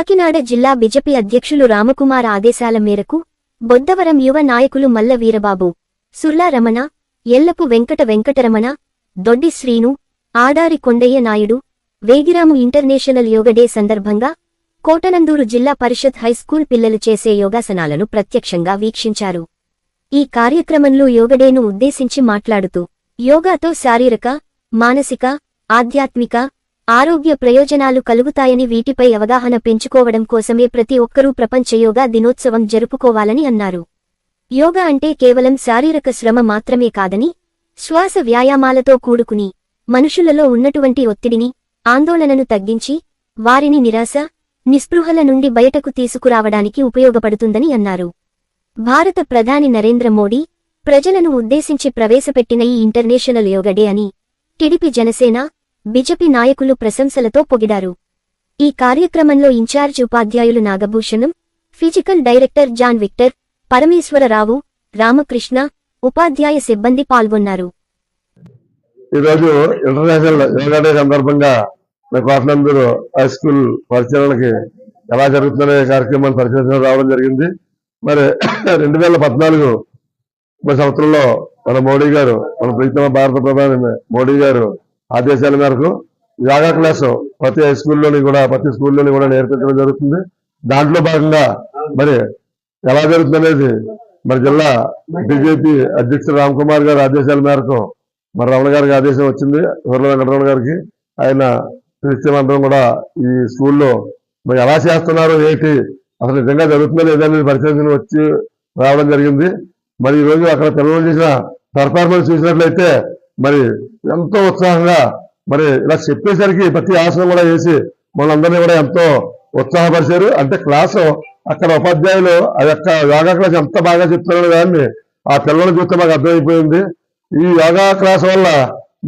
కాకినాడ జిల్లా బిజెపి అధ్యక్షులు రామకుమార్ ఆదేశాల మేరకు బొద్దవరం యువ నాయకులు Malla Veerababu Surla Ramana Ellapu Venkata Venkataramana Doddi Srinu Adari Kondaiah Naidu Vegiramu international yoga day సందర్భంగా కోటనందూరు జిల్లా పరిషత్ హైస్కూల్ పిల్లలు చేసే యోగాసనాలను ప్రత్యక్షంగా వీక్షించారు. ఈ కార్యక్రమంలో యోగడేను ఉద్దేశించి మాట్లాడుతూ యోగాతో శారీరక మానసిక ఆధ్యాత్మిక ఆరోగ్య ప్రయోజనాలు కలుగుతాయని వీటిపై అవగాహన పెంచుకోవడం కోసమే ప్రతి ఒక్కరూ ప్రపంచ యోగా దినోత్సవం జరుపుకోవాలని అన్నారు. యోగా అంటే కేవలం శారీరక శ్రమ మాత్రమే కాదని శ్వాస వ్యాయామాలతో కూడుకుని మనుషులలో ఉన్నటువంటి ఒత్తిడిని ఆందోళనను తగ్గించి వారిని నిరాశ నిస్పృహల నుండి బయటకు తీసుకురావడానికి ఉపయోగపడుతుందని అన్నారు. భారత ప్రధాని నరేంద్ర మోడీ ప్రజలను ఉద్దేశించి ప్రవేశపెట్టిన ఈ ఇంటర్నేషనల్ యోగ డే అని టిడిపి జనసేన బిజెపి నాయకులు ప్రశంసలతో పొగిడారు. ఈ కార్యక్రమంలో ఇన్ఛార్జ్ ఉపాధ్యాయులు Nagabhushanam physical director John Victor Parameswara Rao Ramakrishna ఉపాధ్యాయ సిబ్బంది పాల్గొన్నారు. ఈరోజు ఇంటర్నేషనల్ యోగా డే సందర్భంగా హై స్కూల్ పరిశీలనకి ఎలా జరుగుతుందనే కార్యక్రమాన్ని పరిశీలించడం రావడం జరిగింది. మరి రెండు వేల పద్నాలుగు సంవత్సరంలో మన మోడీ గారు మన ప్రీతమ భారత ప్రధాని మోడీ గారు ఆదేశాల మేరకు యోగా క్లాసు ప్రతి హై స్కూల్లోని కూడా ప్రతి స్కూల్లోని కూడా నేర్పించడం జరుగుతుంది. దాంట్లో భాగంగా మరి ఎలా జరుగుతుందనేది మరి జిల్లా బీజేపీ అధ్యక్షుడు రామ్ కుమార్ గారి ఆదేశాల మేరకు మరి రమణ గారికి ఆదేశం వచ్చింది. ఊర్ల వెంకటరమణ గారికి ఆయన క్రిస్టియన్ కూడా ఈ స్కూల్లో మరి ఎలా చేస్తున్నారు ఏంటి అసలు నిజంగా జరుగుతుందో లేదని పరిశీలన వచ్చి రావడం జరిగింది. మరి ఈ రోజు అక్కడ పిల్లలు చేసిన పెర్ఫార్మెన్స్ చూసినట్లయితే మరి ఎంతో ఉత్సాహంగా మరి ఇలా చెప్పేసరికి ప్రతి ఆసనం కూడా వేసి మనందరినీ కూడా ఎంతో ఉత్సాహపరిచారు. అంటే క్లాసు అక్కడ ఉపాధ్యాయులు ఆ యొక్క యోగా క్లాస్ ఎంత బాగా చెప్తున్నారు దాన్ని ఆ పిల్లలు చూస్తే మాకు అర్థమైపోయింది. ఈ యోగా క్లాస్ వల్ల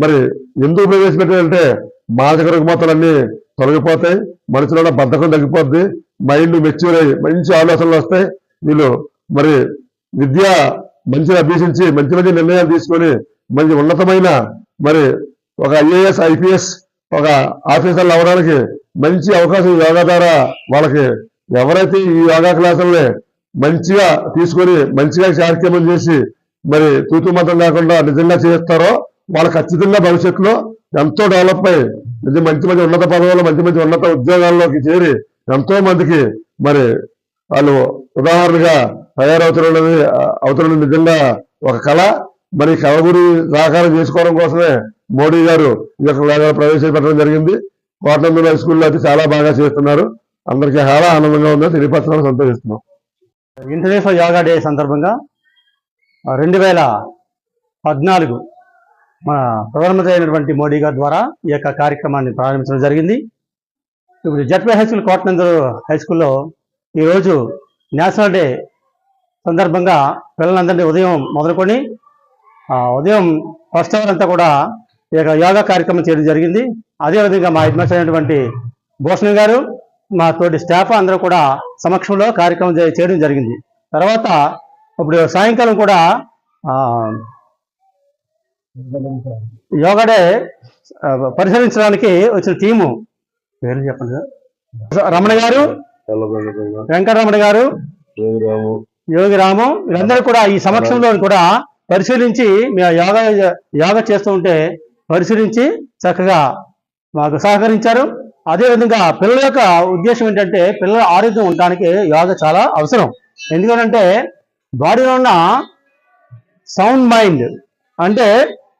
మరి ఎందుకు ప్రవేశపెట్టారంటే మానసిక రుగ్మతలన్నీ తొలగిపోతాయి మనుషులలో బద్ధకం తగ్గిపోద్ది మైండ్ మెచ్యూర్ అయ్యి మంచి ఆలోచనలు వస్తాయి. వీళ్ళు మరి విద్య మంచిగా అభ్యసించి మంచి మంచి నిర్ణయాలు తీసుకొని మంచి ఉన్నతమైన మరి ఒక ఐఏఎస్ ఐపీఎస్ ఒక ఆఫీసర్లు అవడానికి మంచి అవకాశం ఈ యోగా ద్వారా వాళ్ళకి ఎవరైతే ఈ యోగా క్లాసుల్ని మంచిగా తీసుకొని మంచిగా కార్యక్రమం చేసి మరి తూతు మాత్రం కాకుండా నిజంగా చేస్తారో వాళ్ళు ఖచ్చితంగా భవిష్యత్తులో ఎంతో డెవలప్ అయ్యి నిజం మంచి మంచి ఉన్నత పదవులు మంచి మంచి ఉన్నత ఉద్యోగాల్లోకి చేరి ఎంతో మందికి మరి వాళ్ళు ఉదాహరణగా తయారవుతున్నది అవుతున్నది నిజంగా ఒక కళ. మరి కళ గురి సాకారం చేసుకోవడం కోసమే మోడీ గారు ఈ యొక్క ప్రవేశపెట్టడం జరిగింది. కోటనందూరు హై స్కూల్లో అయితే చాలా బాగా చేస్తున్నారు. అందరికీ చాలా ఆనందంగా ఉందని తెలియపరచడం సంతోషిస్తున్నాం. ఇంటర్నేషనల్ యోగా డే సందర్భంగా రెండు వేల పద్నాలుగు మన ప్రధానమంత్రి అయినటువంటి మోడీ గారి ద్వారా ఈ యొక్క కార్యక్రమాన్ని ప్రారంభించడం జరిగింది. ఇప్పుడు జట్వే హై స్కూల్ కోటనందరు హై స్కూల్లో ఈరోజు నేషనల్ డే సందర్భంగా పిల్లలందరినీ ఉదయం మొదలుకొని ఉదయం ఫస్ట్ అవర్ అంతా కూడా ఈ యొక్క యోగా కార్యక్రమం చేయడం జరిగింది అదేవిధంగా మా హెడ్ అయినటువంటి భూషణ్ గారు మా తోటి స్టాఫ్ అందరూ కూడా సమక్షంలో కార్యక్రమం చేయడం జరిగింది తర్వాత ఇప్పుడు సాయంకాలం కూడా యోగా డే పరిశీలించడానికి వచ్చిన టీము పేరు చెప్పండి. రమణ గారు వెంకటరమణ గారు యోగి రాము వీళ్ళందరూ కూడా ఈ సమక్షంలో కూడా పరిశీలించి మేము యోగా యోగా చేస్తూ ఉంటే పరిశీలించి చక్కగా మాకు సహకరించారు. అదేవిధంగా పిల్లల యొక్క ఉద్దేశం ఏంటంటే పిల్లల ఆరోగ్యం ఉండడానికి యోగా చాలా అవసరం. ఎందుకంటే బాడీలో ఉన్న సౌండ్ మైండ్ అంటే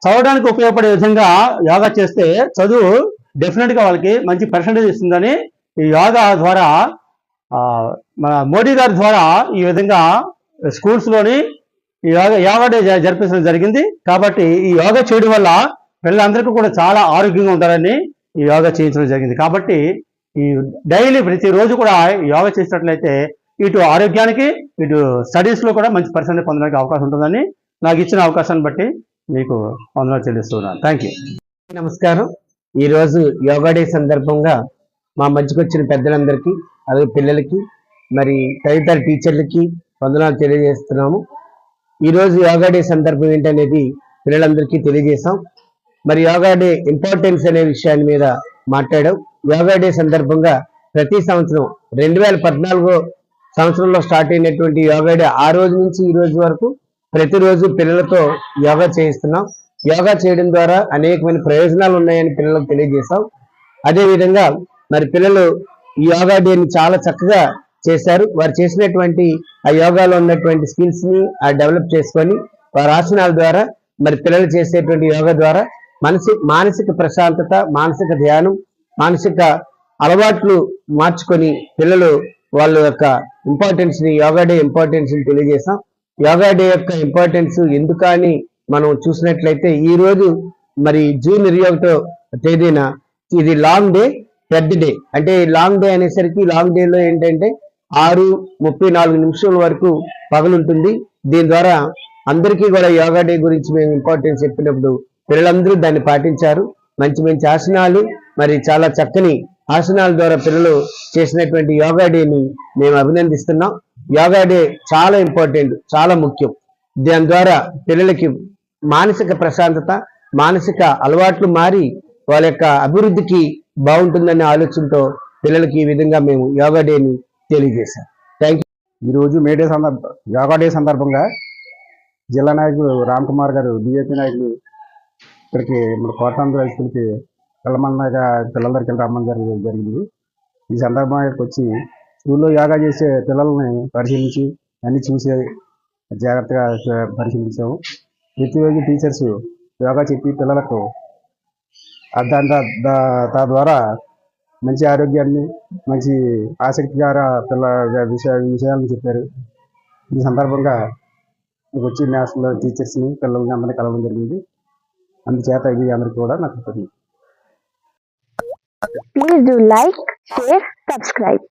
చదవడానికి ఉపయోగపడే విధంగా యోగా చేస్తే చదువు డెఫినెట్గా వాళ్ళకి మంచి పర్సంటేజ్ ఇస్తుందని ఈ యోగా ద్వారా మన మోడీ గారి ద్వారా ఈ విధంగా స్కూల్స్లోని యోగా యోగా డే జరిపించడం జరిగింది. కాబట్టి ఈ యోగా చేయడం వల్ల పిల్లలందరికీ కూడా చాలా ఆరోగ్యంగా ఉంటారని ఈ యోగా చేయించడం జరిగింది. కాబట్టి ఈ డైలీ ప్రతిరోజు కూడా యోగా చేసినట్లయితే ఇటు ఆరోగ్యానికి ఇటు స్టడీస్లో కూడా మంచి పరిశ్రమ పొందడానికి అవకాశం ఉంటుందని నాకు ఇచ్చిన అవకాశాన్ని బట్టి మీకు వందనాలు చెల్లిస్తున్నాను. థ్యాంక్ యూ నమస్కారం. ఈరోజు యోగా డే సందర్భంగా మా మధ్యకు వచ్చిన పెద్దలందరికీ అలాగే పిల్లలకి మరి తదితర టీచర్లకి వందనాలు తెలియజేస్తున్నాము. ఈరోజు యోగా డే సందర్భం ఏంటనేది పిల్లలందరికీ తెలియజేశాం. మరి యోగా డే ఇంపార్టెన్స్ అనే విషయాన్ని మీద మాట్లాడాం. యోగా డే సందర్భంగా ప్రతి సంవత్సరం రెండు వేల పద్నాలుగో సంవత్సరంలో స్టార్ట్ అయినటువంటి యోగా డే ఆ రోజు నుంచి ఈ రోజు వరకు ప్రతిరోజు పిల్లలతో యోగా చేయిస్తున్నాం. యోగా చేయడం ద్వారా అనేకమైన ప్రయోజనాలు ఉన్నాయని పిల్లలకు తెలియజేశాం. అదే విధంగా మరి పిల్లలు ఈ యోగా డేని చాలా చక్కగా చేశారు. వారు చేసినటువంటి ఆ యోగాలో ఉన్నటువంటి స్కిల్స్ని ఆ డెవలప్ చేసుకొని వారి ఆసనాల ద్వారా మరి పిల్లలు చేసేటువంటి యోగా ద్వారా మనసి మానసిక ప్రశాంతత మానసిక ధ్యానం మానసిక అలవాట్లు మార్చుకొని పిల్లలు వాళ్ళ యొక్క ఇంపార్టెన్స్ని యోగా డే ఇంపార్టెన్స్ని తెలియజేశాం. యోగా డే యొక్క ఇంపార్టెన్స్ ఎందుకని మనం చూసినట్లయితే ఈ రోజు మరి జూన్ ఇరవై ఒకటో తేదీన ఇది లాంగ్ డే పెద్ద డే అంటే లాంగ్ డే అనేసరికి లాంగ్ డే లో ఏంటంటే ఆరు ముప్పై నాలుగు నిమిషాల వరకు పగలుంటుంది. దీని ద్వారా అందరికీ కూడా యోగా డే గురించి మేము ఇంపార్టెన్స్ చెప్పినప్పుడు పిల్లలందరూ దాన్ని పాటించారు. మంచి మంచి ఆసనాలు మరి చాలా చక్కని ఆసనాల ద్వారా పిల్లలు చేసినటువంటి యోగా డేని మేము అభినందిస్తున్నాం. యోగా డే చాలా ఇంపార్టెంట్ చాలా ముఖ్యం. దాని ద్వారా పిల్లలకి మానసిక ప్రశాంతత మానసిక అలవాట్లు మారి వాళ్ళ యొక్క అభివృద్ధికి బాగుంటుందనే ఆలోచనతో పిల్లలకి ఈ విధంగా మేము యోగా డేని తెలియజేశారు. థ్యాంక్ ఈ రోజు మే డే సందర్భ యోగా డే సందర్భంగా జిల్లా నాయకులు రామ్ కుమార్ గారు బీజేపీ నాయకులు ఇక్కడికి మన కోటాంధ్ర హై స్కూల్కి పిల్లమన్నగా పిల్లల రమ్మని జరిగి జరిగింది. ఈ సందర్భంగా వచ్చి స్కూల్లో యోగా చేసే పిల్లల్ని పరిశీలించి అన్ని చూసి జాగ్రత్తగా పరిశీలించాము. ప్రతిరోజు టీచర్స్ యోగా చెప్పి పిల్లలకు ఆ దాని దా- తద్వారా మంచి ఆరోగ్యాన్ని మంచి ఆసక్తికర పిల్ల విషయ విషయాలను చెప్పారు ఈ సందర్భంగా వచ్చి నేషనల్ టీచర్స్ని పిల్లల్ని అందరినీ కలవడం జరిగింది అందుచేత ఇవి అందరికీ కూడా నాకు కృతజ్ఞతలు. Please do like, share, subscribe.